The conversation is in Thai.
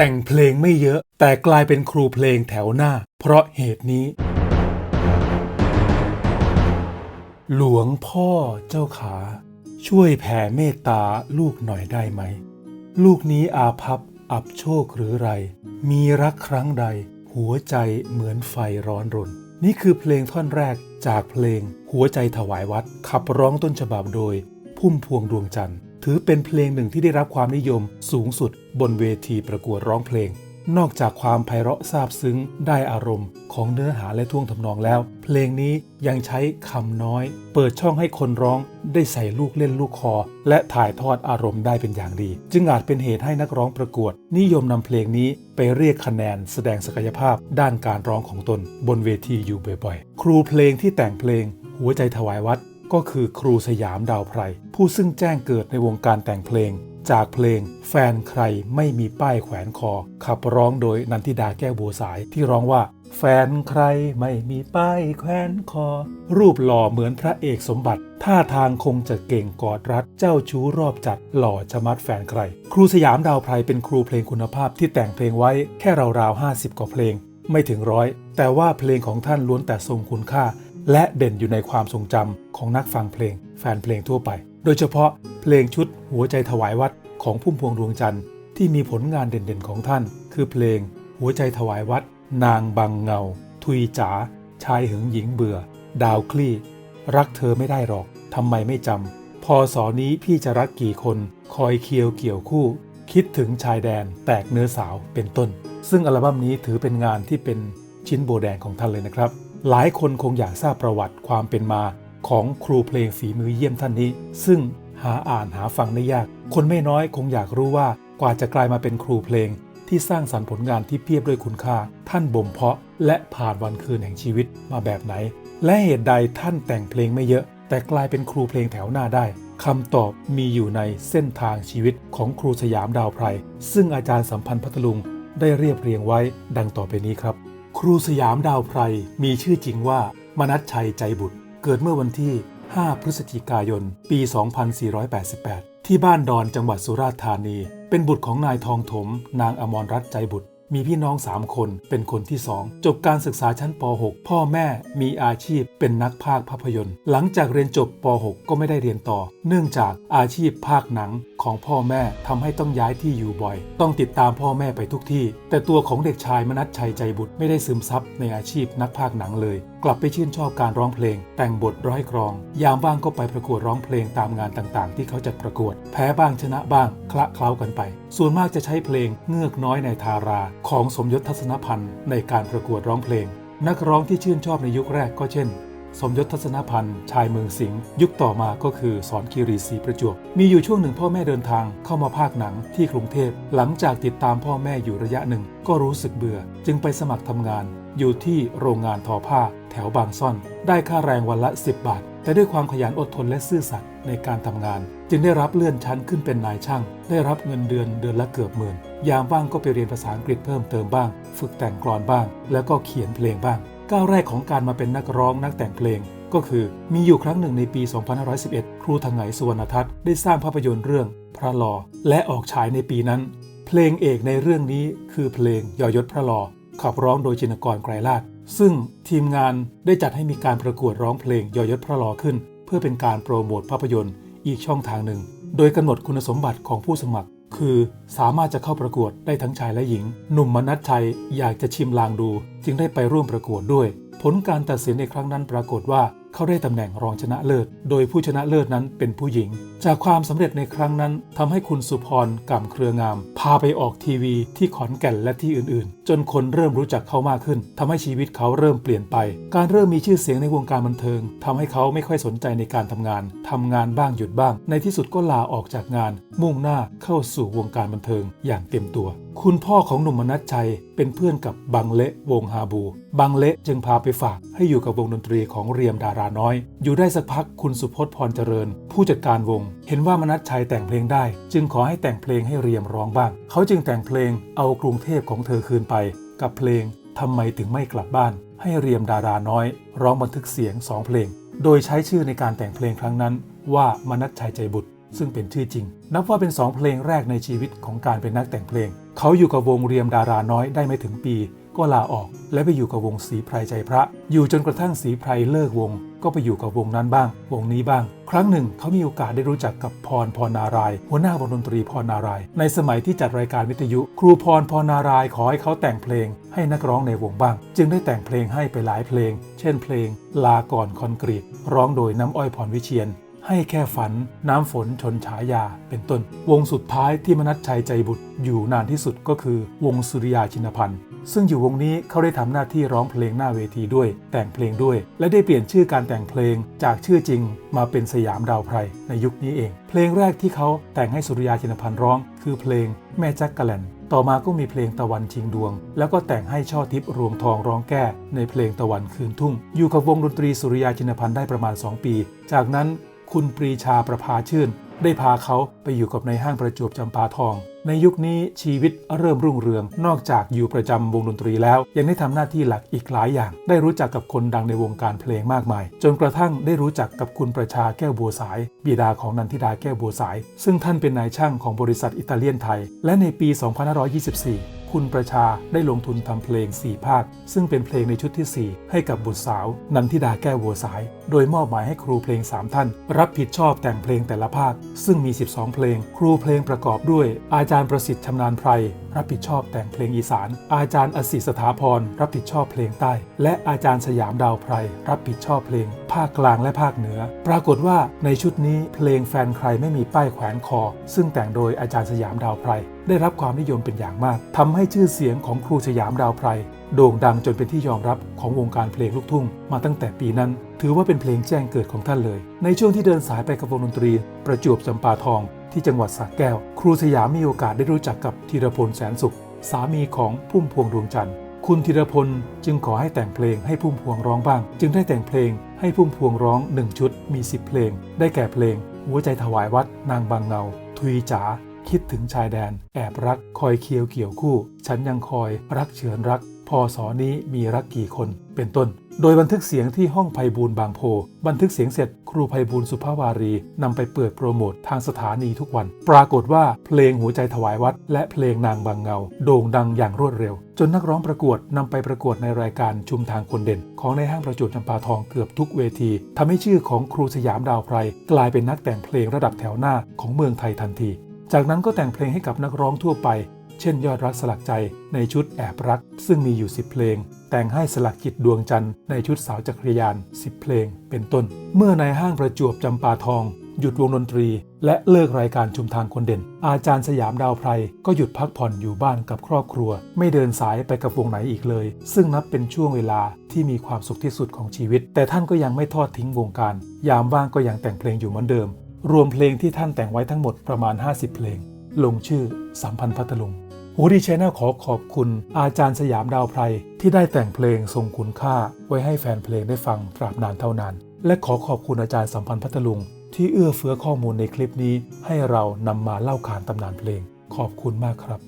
แต่งเพลงไม่เยอะ แต่กลายเป็นครูเพลงแถวหน้า เพราะเหตุนี้ หลวงพ่อเจ้าขา ช่วยแผ่เมตตาลูกหน่อยได้ไหม ลูกนี้อาภัพอับโชคหรือไร มีรักครั้งใด หัวใจเหมือนไฟร้อนรน นี่คือเพลงท่อนแรกจากเพลง หัวใจถวายวัด ขับร้องต้นฉบับโดย พุ่มพวงดวงจันทร์ ถือเป็นเพลงหนึ่งที่ได้รับความนิยมสูงสุดบนเวทีประกวดร้องเพลง นอกจากความไพเราะซาบซึ้งได้อารมณ์ของเนื้อหาและท่วงทำนองแล้ว เพลงนี้ยังใช้คำน้อย เปิดช่องให้คนร้องได้ใส่ลูกเล่นลูกคอ และถ่ายทอดอารมณ์ได้เป็นอย่างดี จึงอาจเป็นเหตุให้นักร้องประกวด นิยมนำเพลงนี้ไปเรียกคะแนนแสดงศักยภาพด้านการร้องของตน บนเวทีอยู่บ่อยๆ ครูเพลงที่แต่งเพลง หัวใจถวายวัด ก็คือครูสยามดาวไพร ผู้ซึ่งแจ้งเกิดในวงการแต่งเพลง จากเพลง แฟนใครไม่มีป้ายแขวนคอ ขับร้องโดยนันทิดาแก้วบัวสายที่ร้องว่า แฟนใครไม่มีป้ายแขวนคอ รูปหล่อเหมือนพระเอกสมบัติ ท่าทางคงจะเก่งกอดรัดเจ้าชู้รอบจัดหล่อชะมัดแฟนใคร ครูสยามดาวไพรเป็นครูเพลงคุณภาพที่แต่งเพลงไว้แค่ราวๆ50 กว่าเพลง ไม่ถึงร้อยแต่ว่าเพลงของท่านล้วนแต่ทรงคุณค่า และเด่นอยู่ในความทรงจำของนักฟังเพลง แฟนเพลงทั่วไป โดยเฉพาะเพลงชุดหัวใจถวายวัดของพุ่มพวงดวงจันทร์ที่มีผลงานเด่นๆของท่าน คือเพลง หัวใจถวายวัด นางบังเงา ทุยจ๋าชายหึงหญิงเบื่อ ดาวคลี่ รักเธอไม่ได้หรอกทำไมไม่จำพอสอนี้พี่จะรักกี่คน คอยเคียวเกี่ยวคู่ คิดถึงชายแดน แตกเนื้อสาวเป็นต้น ซึ่งอัลบั้มนี้ถือเป็นงานที่เป็นชิ้นโบแดงของท่านเลยนะครับ หลายคนคงอยากทราบประวัติความเป็นมาของครูเพลงฝีมือเยี่ยมท่านนี้ ซึ่งหาอ่านหาฟังได้ยาก คนไม่น้อยคงอยากรู้ว่ากว่าจะกลายมาเป็นครูเพลง ที่สร้างสรรค์ผลงานที่เพียบด้วยคุณค่า ท่านบ่มเพาะ และผ่านวันคืนแห่งชีวิตมาแบบไหน และเหตุใดท่านแต่งเพลงไม่เยอะ แต่กลายเป็นครูเพลงแถวหน้าได้คำตอบมีอยู่ในเส้นทางชีวิตของครูสยามดาวไพรซึ่งอาจารย์สัมพันธ์พัทลุงได้เรียบเรียงไว้ดังต่อไปนี้ครับ ครูสยามดาวไพรมีชื่อจริงว่ามนัชชัยใจบุตร เกิดเมื่อวันที่ 5 พฤศจิกายน ปี 2488 ที่บ้านดอนจังหวัดสุราษฎร์ธานี เป็นบุตรของนายทองถม นางอมรรัตน์ใจบุตร มีพี่น้อง 3 คนเป็นคนที่ 2 จบการศึกษาชั้นป .6 พ่อแม่มีอาชีพเป็นนักพากย์ภาพยนตร์ หลังจากเรียนจบป .6 ก็ไม่ได้เรียนต่อ เนื่องจากอาชีพภาคหนังของพ่อแม่ทำให้ต้องย้ายที่อยู่บ่อย ต้องติดตามพ่อแม่ไปทุกที่ แต่ตัวของเด็กชายมนัสชัยใจบุตรไม่ได้ซึมซับในอาชีพนักพากย์หนังเลย กลับไปชื่นชอบการร้องเพลง แต่งบทร้อยกรอง ยามว่างก็ไปประกวดร้องเพลงตามงานต่างๆ ที่เขาจัดประกวด แพ้บ้างชนะบ้าง คละเคล้ากันไป ส่วนมากจะใช้เพลงเงือกน้อยในทาราของสมยศทัศนพันธ์ในการประกวดร้องเพลง นักร้องที่ชื่นชอบในยุคแรกก็เช่น สมยศทัศนพันธ์ชายเมืองสิงห์ยุคต่อมาก็คือสอนคีรีศรีประจวบมีอยู่ช่วงหนึ่งพ่อแม่เดินทางเข้ามาภาคหนังที่กรุงเทพหลังจากติดตามพ่อแม่อยู่ระยะหนึ่ง ก็รู้สึกเบื่อ จึงไปสมัครทำงาน อยู่ที่โรงงานทอผ้า แถวบางซ่อน ได้ค่าแรงวันละ 10 บาท แต่ด้วยความขยันอดทนและซื่อสัตย์ในการทำงาน จึงได้รับเลื่อนชั้นขึ้นเป็นนายช่าง ได้รับเงินเดือนเดือนละเกือบหมื่น ยามว่างก็ไปเรียนภาษาอังกฤษเพิ่มเติมบ้าง ฝึกแต่งกลอนบ้าง แล้วก็เขียนเพลงบ้าง ก้าวแรกของการมาเป็นนักร้องนักแต่งเพลง ก็คือมีอยู่ครั้งหนึ่งในปี 2511 ครูทางไหนสุวรรณทัศน์ได้สร้างภาพยนตร์เรื่อง พระลอ และออกฉายในปีนั้น เพลงเอกในเรื่องนี้คือเพลงยอยศพระลอ ขับร้องโดยจินกรไกรลาดซึ่งทีมงานได้จัดให้มีการประกวดร้องเพลงยอยศพระลอขึ้น เพื่อเป็นการโปรโมทภาพยนตร์อีกช่องทางหนึ่ง โดยกำหนดคุณสมบัติของผู้สมัคร คือ สามารถจะเข้าประกวดได้ทั้งชายและหญิง หนุ่มมนัทชัยอยากจะชิมลางดู จึงได้ไปร่วมประกวดด้วย ผลการตัดสินในครั้งนั้นปรากฏว่าเขาได้ตำแหน่งรองชนะเลิศ โดยผู้ชนะเลิศนั้นเป็นผู้หญิง จากความสำเร็จในครั้งนั้นทำให้คุณสุพรกำเครืองาม พาไปออกทีวีที่ขอนแก่นและที่อื่นๆ จนคนเริ่มรู้จักเขามากขึ้นทำให้ชีวิตเขาเริ่มเปลี่ยนไป การเริ่มมีชื่อเสียงในวงการบันเทิงทำให้เขาไม่ค่อยสนใจในการทำงานทำงานบ้างหยุดบ้าง ในที่สุดก็ลาออกจากงาน มุ่งหน้าเข้าสู่วงการบันเทิงอย่างเต็มตัว คุณพ่อของหนุ่มมนัสชัยเป็นเพื่อนกับบังเละวงฮาบู บังเละจึงพาไปฝากให้อยู่กับวงดนตรีของเรียมดาราน้อย อยู่ได้สักพักคุณสุพจน์พรเจริญ ผู้จัดการวง เห็นว่ามนัสชัยแต่งเพลงได้ จึงขอให้แต่งเพลงให้เรียมร้องบ้าง เขาจึงแต่งเพลงเอากรุงเทพของเธอคืนไป กับเพลงทำไมถึงไม่กลับบ้าน ให้เรียมดาราน้อย ร้องบันทึกเสียงสองเพลง โดยใช้ชื่อในการแต่งเพลงครั้งนั้น ว่ามนัสชัยใจบุตร ซึ่งเป็นชื่อจริง นับว่าเป็นสองเพลงแรกในชีวิตของการเป็นนักแต่งเพลง เขาอยู่กับวงเรียมดาราน้อยได้ไม่ถึงปี ก็ลาออก และไปอยู่กับวงสีไพรใจพระ อยู่จนกระทั่งสีไพรเลิกวง ก็ไปอยู่กับวงนั้นบ้าง วงนี้บ้าง ครั้งหนึ่งเขามีโอกาสได้รู้จักกับพรพรนาราย หัวหน้าวงดนตรีพรนาราย ในสมัยที่จัดรายการวิทยุ ครูพรพรนารายขอให้เขาแต่งเพลง ให้นักร้องในวงบ้าง จึงได้แต่งเพลงให้ไปหลายเพลง เช่น เพลง ลาก่อนคอนกรีตร้องโดยน้ำอ้อยพรวิเชียน ให้แค่ฝัน น้ำฝนชนฉายา เป็นต้น วงสุดท้ายที่มนัสชัยใจบุตรอยู่นานที่สุดก็คือวงสุริยาชินพันธ์ซึ่งอยู่วงนี้เขาได้ทำหน้าที่ร้องเพลงหน้าเวทีด้วย แต่งเพลงด้วย และได้เปลี่ยนชื่อการแต่งเพลงจากชื่อจริงมาเป็นสยามดาวไพรในยุคนี้เอง เพลงแรกที่เขาแต่งให้สุริยาชินพันธ์ร้อง คือเพลงแม่จักกะแลนต่อมาก็มีเพลงตะวันชิงดวง แล้วก็แต่งให้ช่อทิพย์รวงทองร้องแก้ในเพลงตะวันคืนทุ่ง อยู่กับวงดนตรีสุริยาชินพันธ์ได้ประมาณ 2 ปี จากนั้น คุณปรีชาประภาชื่น ได้พาเขา ไปอยู่กับในห้างประจวบจำปาทอง ในยุคนี้ชีวิตเริ่มรุ่งเรือง นอกจากอยู่ประจำวงดนตรีแล้ว ยังได้ทำหน้าที่หลักอีกหลายอย่าง ได้รู้จักกับคนดังในวงการเพลงมากมาย จนกระทั่งได้รู้จักกับคุณประชาแก้วบัวสาย บิดาของนันทิดาแก้วบัวสาย ซึ่งท่านเป็นนายช่างของบริษัทอิตาเลียนไทย และในปี 2524คุณประชาได้ลงทุนทำเพลง 4 ภาค ซึ่งเป็นเพลงในชุดที่ 4 ให้กับบุตรสาว นันทิดาแก้วบัวสาย โดยมอบหมายให้ครูเพลง 3 ท่าน รับผิดชอบแต่งเพลงแต่ละภาค ซึ่งมี 12 เพลง ครูเพลงประกอบด้วย อาจารย์ประสิทธิ์ชำนาญไพรรับผิดชอบแต่งเพลงอีสาน อาจารย์อสิสถาพรรับผิดชอบเพลงใต้ และอาจารย์สยามดาวไพรรับผิดชอบเพลง ภาคกลางและภาคเหนือ ปรากฏว่าในชุดนี้เพลงแฟนใครไม่มีป้ายแขวนคอ ซึ่งแต่งโดยอาจารย์สยามดาวไพรได้รับความนิยมเป็นอย่างมากทำให้ชื่อเสียงของครูสยามดาวไพรโด่งดังจนเป็นที่ยอมรับของวงการเพลงลูกทุ่งมาตั้งแต่ปีนั้น ถือว่าเป็นเพลงแจ้งเกิดของท่านเลย ในช่วงที่เดินสายไปกับวงดนตรี ประจวบจำปาทอง ที่จังหวัดสระแก้ว ครูสยามมีโอกาสได้รู้จักกับธีรพลแสนสุข สามีของพุ่มพวงดวงจันทร์ คุณธีรพลจึงขอให้แต่งเพลงให้พุ่มพวงร้องบ้าง จึงได้แต่งเพลงให้พุ่มพวงร้องหนึ่งชุด มี 10 เพลง ได้แก่เพลง หัวใจถวายวัด นางบางเงา ทุยจ๋าคิดถึงชายแดน แอบรัก คอยเคียวเกี่ยวคู่ ฉันยังคอย รักเฉือนรักพอสอนี้มีรักกี่คน เป็นต้น โดยบันทึกเสียงที่ห้องไพบูลบางโพ บันทึกเสียงเสร็จครูไพบูลสุภาวารีนำไปเปิดโปรโมททางสถานีทุกวัน ปรากฏว่าเพลงหัวใจถวายวัด และเพลงนางบางเงา โด่งดังอย่างรวดเร็ว จนนักร้องประกวดนำไปประกวดในรายการชุมทางคนเด่น ของในห้างประจวบจำปาทองเกือบทุกเวทีทำให้ชื่อของครูสยามดาวไพรกลายเป็นนักแต่งเพลงระดับแถวหน้าของเมืองไทยทันที จากนั้นก็แต่งเพลงให้กับนักร้องทั่วไป เช่น ยอดรักสลักใจในชุดแอบรัก ซึ่งมีอยู่10เพลง แต่งให้สลักจิตดวงจันทร์ในชุดสาวจักรยาน 10 เพลง เป็นต้น เมื่อในห้างประจวบจำปาทอง หยุดวงดนตรี และเลิกรายการชุมทางคนเด่น อาจารย์สยามดาวไพรก็หยุดพักผ่อนอยู่บ้านกับครอบครัว ไม่เดินสายไปกับวงไหนอีกเลย ซึ่งนับเป็นช่วงเวลาที่มีความสุขที่สุดของชีวิต แต่ท่านก็ยังไม่ทอดทิ้งวงการ ยามว่างก็ยังแต่งเพลงอยู่เหมือนเดิม รวมเพลงที่ท่านแต่งไว้ทั้งหมดประมาณ 50 เพลง ลงชื่อสัมพันธ์พัทลุง ฮูดีชแนลขอขอบคุณอาจารย์สยามดาวไพรที่ได้แต่งเพลงทรงคุณค่า ไว้ให้แฟนเพลงได้ฟังตราบนานเท่านานและขอขอบคุณอาจารย์สัมพันธ์พัทลุง ที่เอื้อเฟื้อข้อมูลในคลิปนี้ ให้เรานำมาเล่าขานตำนานเพลง ขอบคุณมากครับ